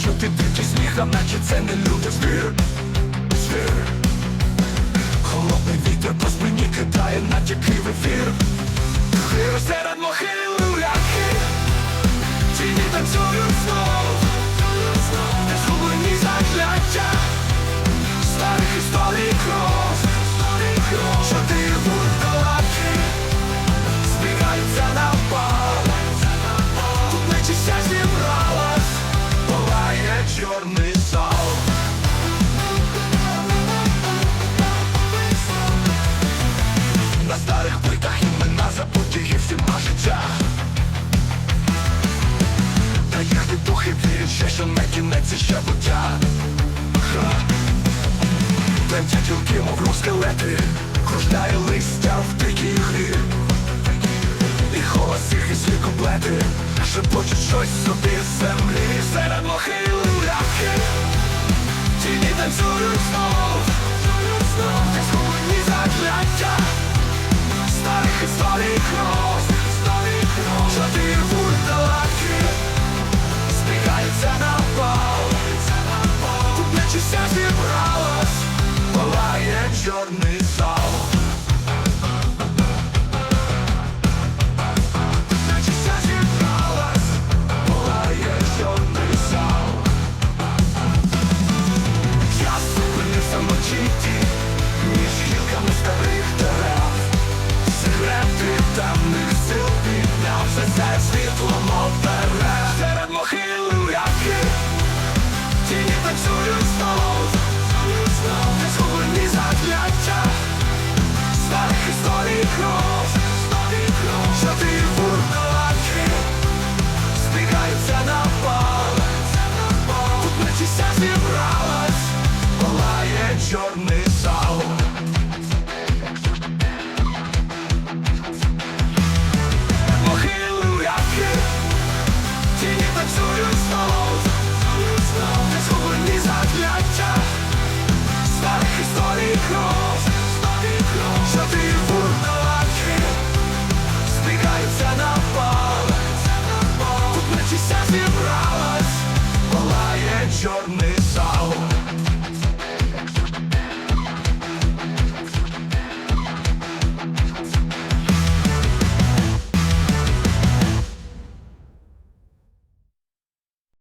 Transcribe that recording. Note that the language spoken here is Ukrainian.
чути ти сміх, сміхом, наче це не люди звір На імена всіма життя Та їхні духи ще, що не кінець і ще буття. Плентять гілки, мов скелети Кружляє листя в дикій грі І голос їх і свій куплети Шепочуть щось собі землі Серед могил ляхи Тіні танцюють знов чорний зал. Наче вся зібралась, волає чорний зал Я зупинився мочиті між гілками старих дерев. Секрети темних сил піднявся світло мов Серед мохил м'яки Тіні танцюють столом кров, на палець, тут нечистя зібралась, палає.